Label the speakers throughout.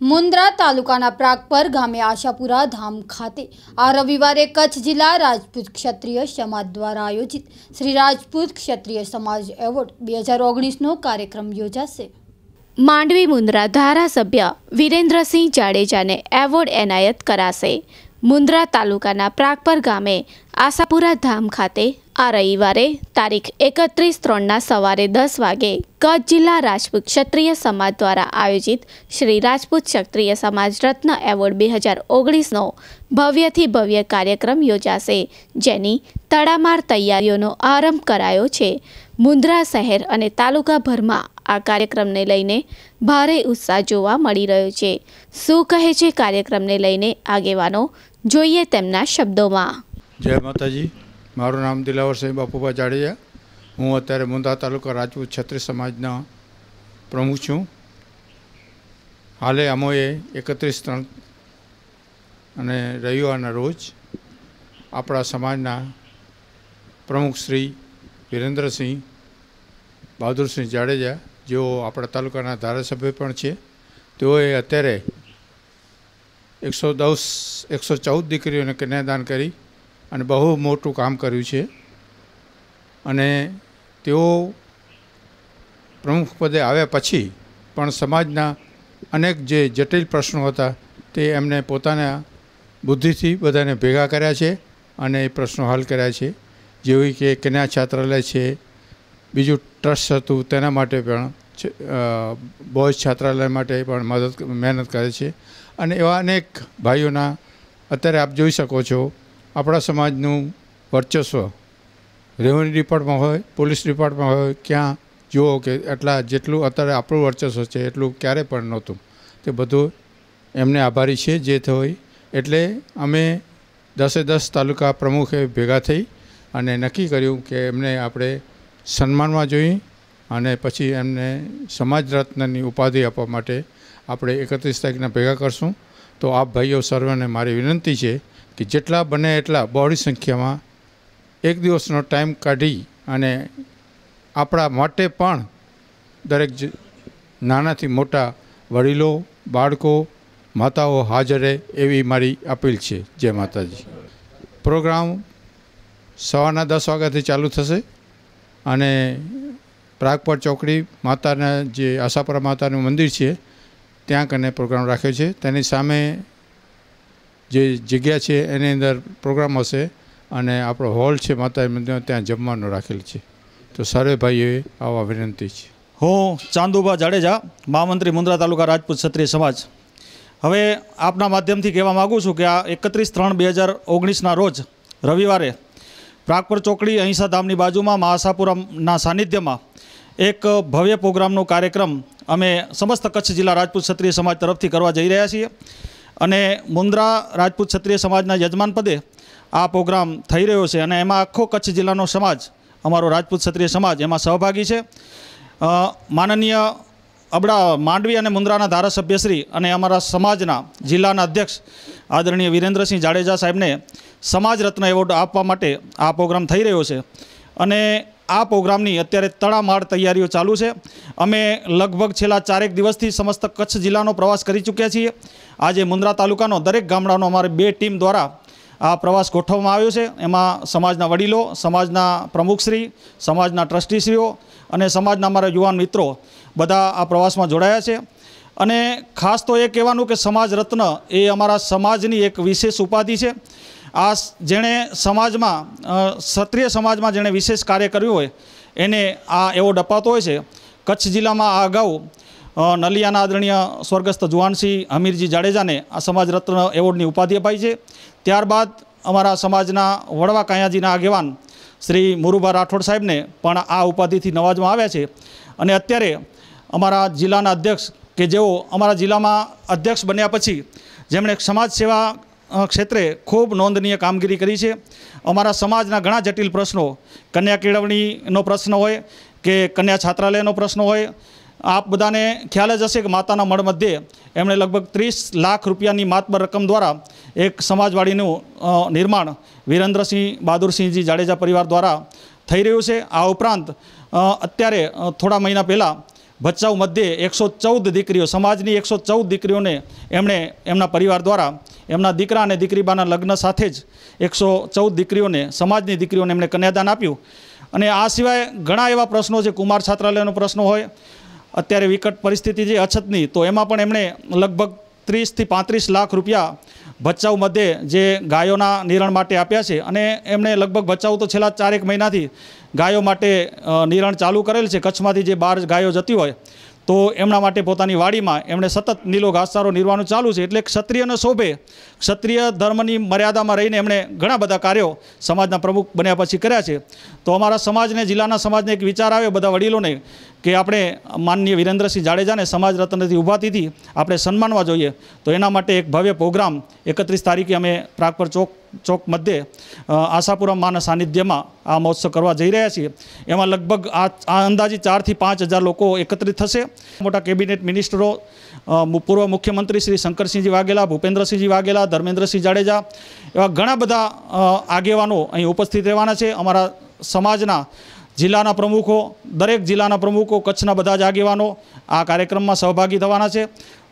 Speaker 1: મુન્દ્રા તાલુકાના પ્રાગપર ગામે આશાપુરા ધામ ખાતે આ રવિવારે કચ્છ જિલ્લા રાજપૂત ક્ષત્રિય સમાજ દ્વારા આયોજિત શ્રી રાજપૂત ક્ષત્રિય સમાજ એવોર્ડ બે હજાર ઓગણીસનો કાર્યક્રમ યોજાશે.
Speaker 2: માંડવી મુન્દ્રા ધારાસભ્ય વિરેન્દ્રસિંહ જાડેજાને એવોર્ડ એનાયત કરાશે. મુન્દ્રા તાલુકાના પ્રાગપર ગામે આશાપુરા ધામ ખાતે આ રવિવારે તારીખ એકત્રીસ ત્રણના સવારે દસ વાગે કચ્છ જિલ્લા રાજપૂત ક્ષત્રિય સમાજ દ્વારા આયોજિત શ્રી રાજપૂત ક્ષત્રિય સમાજ રત્ન એવોર્ડ બે હજાર ઓગણીસનો ભવ્યથી ભવ્ય કાર્યક્રમ યોજાશે, જેની તડામાર તૈયારીઓનો આરંભ કરાયો છે. મુન્દ્રા શહેર અને તાલુકાભરમાં આ કાર્યક્રમને લઈને ભારે ઉત્સાહ જોવા મળી રહ્યો છે. શું કહે છે કાર્યક્રમને લઈને આગેવાનો? જોઈએ તેમના શબ્દોમાં.
Speaker 3: જય માતાજી. મારું નામ દિલાવરસિંહ બાપુભા જાડેજા. હું અત્યારે મુંદા તાલુકા રાજપૂત છત્રીસ સમાજના પ્રમુખ છું. હાલે અમોએ એકત્રીસ ત્રણ અને રવિવારના રોજ આપણા સમાજના પ્રમુખ શ્રી વિરેન્દ્રસિંહ બહાદુરસિંહ જાડેજા, જેઓ આપણા તાલુકાના ધારાસભ્ય પણ છે, તેઓએ અત્યારે એકસો દસ, એકસો ચૌદ દીકરીઓને કન્યાદાન કરી અને બહુ મોટું કામ કર્યું છે. અને તેઓ પ્રમુખ પદે આવ્યા પછી પણ સમાજના અનેક જે જટિલ પ્રશ્નો હતા તે એમને પોતાના બુદ્ધિથી બધાને ભેગા કર્યા છે અને એ પ્રશ્નો હલ કર્યા છે. જેવી કે કન્યા છાત્રાલય છે, બીજું ટ્રસ્ટ હતું તેના માટે પણ બોયઝ છાત્રાલય માટે પણ મદદ, મહેનત કરે છે. અને એવા અનેક ભાઈઓના અત્યારે આપ જોઈ શકો છો આપણા સમાજનું વર્ચસ્વ રેવન્યુ ડિપાર્ટમાં હોય, પોલીસ ડિપાર્ટમાં હોય, ક્યાં જુઓ કે એટલા જેટલું અત્યારે આપણું વર્ચસ્વ છે, એટલું ક્યારે પણ નહોતું. તે બધું એમને આભારી છે જે હોય એટલે અમે દસે દસ તાલુકા પ્રમુખે ભેગા થઈ અને નક્કી કર્યું કે એમને આપણે સન્માનમાં જોઈ અને પછી એમને સમાજ રત્નની ઉપાધિ આપવા માટે આપણે એકત્રીસ તારીખના ભેગા કરશું. તો આપ ભાઈઓ સર્વને મારી વિનંતી છે કે જેટલા બને એટલા બહોળી સંખ્યામાં એક દિવસનો ટાઈમ કાઢી અને આપણા માટે પણ દરેક નાનાથી મોટા વડીલો, બાળકો, માતાઓ હાજર એવી મારી અપીલ છે. જય માતાજી. પ્રોગ્રામ સવારના દસ વાગ્યાથી ચાલુ થશે અને પ્રાગપર ચોકડી માતાના જે આશાપુરા માતાનું મંદિર છે, ત્યાં કને પ્રોગ્રામ રાખ્યો છે. તેની સામે જે જગ્યા છે એની અંદર પ્રોગ્રામ હશે અને આપણો હોલ છે માતા મંદિર ત્યાં જમવાનું રાખેલ છે. તો સર્વે ભાઈઓએ આવા વિનંતી છે.
Speaker 4: હું ચાંદુભા જાડેજા, મહામંત્રી મુન્દ્રા તાલુકા રાજપૂત ક્ષત્રિય સમાજ. હવે આપના માધ્યમથી કહેવા માગું છું કે આ એકત્રીસ ત્રણ બે હજાર ઓગણીસના રોજ રવિવારે પ્રાગપર ચોકડી અહિંસા ધામની બાજુમાં મહાસાપુરમના સાનિધ્યમાં એક ભવ્ય પ્રોગ્રામનો કાર્યક્રમ અમે સમસ્ત કચ્છ જિલ્લા રાજપૂત ક્ષત્રિય સમાજ તરફથી કરવા જઈ રહ્યા છીએ. અને મુન્દ્રા રાજપૂત ક્ષત્રિય સમાજના યજમાન પદે આ પ્રોગ્રામ થઈ રહ્યો છે અને એમાં આખો કચ્છ જિલ્લાનો સમાજ, અમારો રાજપૂત ક્ષત્રિય સમાજ એમાં સહભાગી છે. માનનીય અબડા માંડવી અને મુન્દ્રાના ધારાસભ્યશ્રી અને અમારા સમાજના જિલ્લાના અધ્યક્ષ આદરણીય વિરેન્દ્રસિંહ જાડેજા સાહેબને સમાજ રત્ન એવોર્ડ આપવા માટે આ પ્રોગ્રામ થઈ રહ્યો છે. અને આ પ્રોગ્રામની અત્યારે તડામાર તૈયારીઓ ચાલુ છે. અમે લગભગ છેલ્લા ચારેક દિવસથી સમસ્ત કચ્છ જિલ્લાનો પ્રવાસ કરી ચૂક્યા છીએ. આજે મુન્દ્રા તાલુકાનો દરેક ગામડાનો અમારે બે ટીમ દ્વારા આ પ્રવાસ ગોઠવવામાં આવ્યો છે. એમાં સમાજના વડીલો, સમાજના પ્રમુખશ્રી, સમાજના ટ્રસ્ટીશ્રીઓ અને સમાજના અમારા યુવાન મિત્રો બધા આ પ્રવાસમાં જોડાયા છે. અને ખાસ તો એ કહેવાનું કે સમાજ રત્ન એ અમારા સમાજની એક વિશેષ ઉપાધિ છે. આ જેણે સમાજમાં ક્ષત્રિય સમાજમાં જેણે વિશેષ કાર્ય કર્યું હોય, એને આ એવોર્ડ અપાતો હોય છે. કચ્છ જિલ્લામાં આ અગાઉ નલિયાના આદરણીય સ્વર્ગસ્થ જુવાનસિંહ હમીરજી જાડેજાને આ સમાજ રત્ન એવોર્ડની ઉપાધિ અપાઈ છે. ત્યારબાદ અમારા સમાજના વડવા કાયાજીના આગેવાન શ્રી મુરુભા રાઠોડ સાહેબને પણ આ ઉપાધિથી નવાજવામાં આવ્યા છે. અને અત્યારે અમારા જિલ્લાના અધ્યક્ષ કે જેઓ અમારા જિલ્લામાં અધ્યક્ષ બન્યા પછી જેમણે સમાજ સેવા ક્ષેત્રે ખૂબ નોંધનીય કામગીરી કરી છે. અમારા સમાજના ઘણા જટિલ પ્રશ્નો, કન્યા કેળવણીનો પ્રશ્ન હોય કે કન્યા છાત્રાલયનો પ્રશ્ન હોય આપ બધાને ખ્યાલ જ હશે કે માતાના મળ મધ્યે એમણે લગભગ ત્રીસ લાખ રૂપિયાની માતબર રકમ દ્વારા એક સમાજવાડીનું નિર્માણ વિરેન્દ્રસિંહ બહાદુરસિંહજી જાડેજા પરિવાર દ્વારા થઈ રહ્યું છે. આ ઉપરાંત અત્યારે થોડા મહિના પહેલાં ભચાઉ મધ્યે એકસો ચૌદ દીકરીઓ, સમાજની એકસો ચૌદ દીકરીઓને એમણે એમના પરિવાર દ્વારા એમના દીકરા અને દીકરીબાના લગ્ન સાથે જ એકસો ચૌદ દીકરીઓને, સમાજની દીકરીઓને એમણે કન્યાદાન આપ્યું. અને આ સિવાય ઘણા એવા પ્રશ્નો છે. કુમાર છાત્રાલયનો પ્રશ્ન હોય અત્યારે વિકટ પરિસ્થિતિ છે અછતની, તો એમાં પણ એમણે લગભગ ત્રીસથી પાંત્રીસ લાખ રૂપિયા ભચાઉ મધ્યે જે ગાયોના નિરણ માટે આપ્યા છે. અને એમણે લગભગ ભચાઉ તો છેલ્લા ચારેક મહિનાથી ગાયો માટે નિરણ ચાલુ કરેલ છે. કચ્છમાંથી જે બાર ગાયો જતી હોય, તો એમના માટે પોતાની વાડીમાં એમણે સતત નીલો ઘાસચારો નિર્વાનું ચાલુ છે. એટલે ક્ષત્રિયને શોભે ક્ષત્રિય ધર્મની મર્યાદામાં રહીને એમણે ઘણા બધા કાર્યો સમાજના પ્રમુખ બન્યા પછી કર્યા છે. તો અમારા સમાજને, જિલ્લાના સમાજને એક વિચાર આવ્યો, બધા વડીલોને કે આપણે માનનીય વિરેન્દ્રસિંહ જાડેજાને સમાજ રત્નથી ઉભાતીથી આપણે સન્માનવા જોઈએ, તો એના માટે એક ભવ્ય પ્રોગ્રામ એકત્રીસ તારીખે અમે પ્રાગપર ચોક ચોક મધ્યે આશાપુરા માના સાનિધ્યમાં આ મહોત્સવ કરવા જઈ રહ્યા છીએ. એમાં લગભગ આ આ અંદાજિત ચારથી પાંચ હજાર લોકો એકત્રિત થશે. મોટા કેબિનેટ મિનિસ્ટરો પૂર્વ મુખ્યમંત્રી શ્રી શંકરસિંહજી વાઘેલા, ભૂપેન્દ્રસિંહજી વાઘેલા, ધર્મેન્દ્રસિંહ જાડેજા એવા ઘણા બધા આગેવાનો અહીં ઉપસ્થિત રહેવાના છે. અમારા સમાજના જિલ્લાના પ્રમુખો, દરેક જિલ્લાના પ્રમુખો, કચ્છના બધા જ આગેવાનો આ કાર્યક્રમમાં સહભાગી થવાના છે.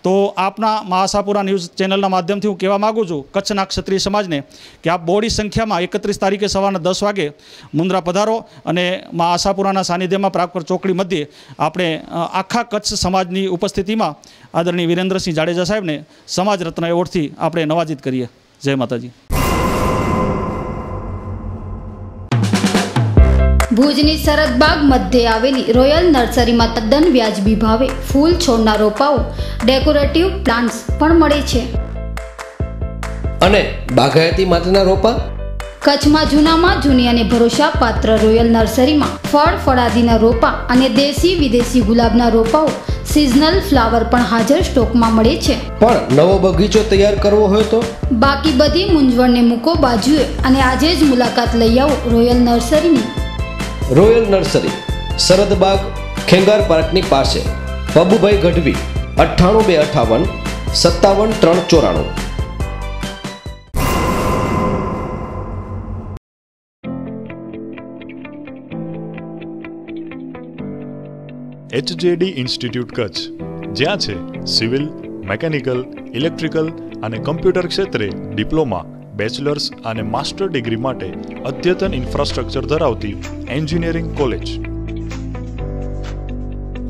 Speaker 4: તો આપના મા આશાપુરા ન્યૂઝ ચેનલના માધ્યમથી હું કહેવા માગું છું, કચ્છના ક્ષત્રિય સમાજને, કે આપ બોડી સંખ્યામાં એકત્રીસ તારીખે સવારના દસ વાગે મુન્દ્રા પધારો અને મા આશાપુરાના સાનિધ્યમાં પ્રાગપર ચોકડી મધ્યે આપણે આખા કચ્છ સમાજની ઉપસ્થિતિમાં આદરણીય વિરેન્દ્રસિંહ જાડેજા સાહેબને સમાજ રત્ન એવોર્ડથી આપણે નવાજીત કરીએ. જય માતાજી.
Speaker 1: ભુજની સરદબાગ મધ્યે આવેલી રોયલ નર્સરીમાં તદ્દન વ્યાજબી ભાવે ફૂલ છોડના રોપાઓ ડેકોરેટિવ પ્લાન્ટ્સ પણ મળે છે.
Speaker 5: અને બાગાયતી માટેના રોપા?
Speaker 1: કચ્છમાં જૂનામાં જૂની અને ભરોસાપાત્ર રોયલ નર્સરીમાં ફળ ફળાદીના રોપા અને દેશી વિદેશી ગુલાબના રોપાઓ સિઝનલ ફ્લાવર પણ હાજર સ્ટોકમાં મળે છે.
Speaker 5: પણ નવો બગીચો તૈયાર કરવો હોય તો?
Speaker 1: બાકી બધી મૂંઝવણને મૂકો બાજુએ અને આજે જ મુલાકાત લઈ આવો રોયલ નર્સરીની.
Speaker 5: રોયલ નર્સરી, સરદબાગ, ખેંગાર પાર્કની પાસે પબુભાઈ ગઢવી, અઠ્ઠાણું બે અઠાવન સત્તાવન ત્રણ ચોરાણું.
Speaker 6: HJD institute Kutch. જ્યાં છે સિવિલ, મેકેનિકલ, ઇલેક્ટ્રિકલ અને કમ્પ્યુટર ક્ષેત્રે ડિપ્લોમા. બેચલર્સ અને માસ્ટર ડિગ્રી માટે અદ્યતન ઇન્ફ્રાસ્ટ્રક્ચર ધરાવતી એન્જિનિયરિંગ કોલેજ.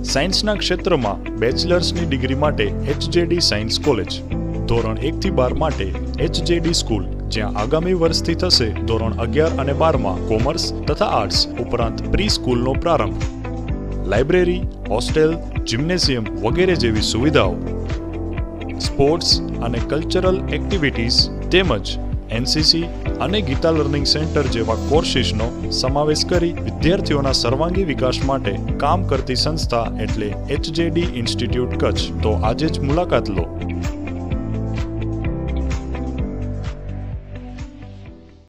Speaker 6: સાયન્સના ક્ષેત્રમાં બેચલર્સની ડિગ્રી માટે એચજેડી સાયન્સ કોલેજ, ધોરણ એકથી બાર માટે એચજેડી સ્કૂલ, જ્યાં આગામી વર્ષથી થશે ધોરણ અગિયાર અને બારમાં કોમર્સ તથા આર્ટ્સ ઉપરાંત પ્રી સ્કૂલનો પ્રારંભ. લાઇબ્રેરી, હોસ્ટેલ, જિમ્નેશિયમ વગેરે જેવી સુવિધાઓ. સ્પોર્ટ્સ અને કલ્ચરલ એક્ટિવિટીઝ તેમજ એનસીસી અને ગીતા લર્નિંગ સેન્ટર જેવા કોર્સિસનો સમાવેશ કરી વિદ્યાર્થીઓના સર્વાંગી વિકાસ માટે કામ કરતી સંસ્થા એટલે એચજેડી ઇન્સ્ટિટ્યૂટ કચ્છ. તો આજે જ મુલાકાત લો.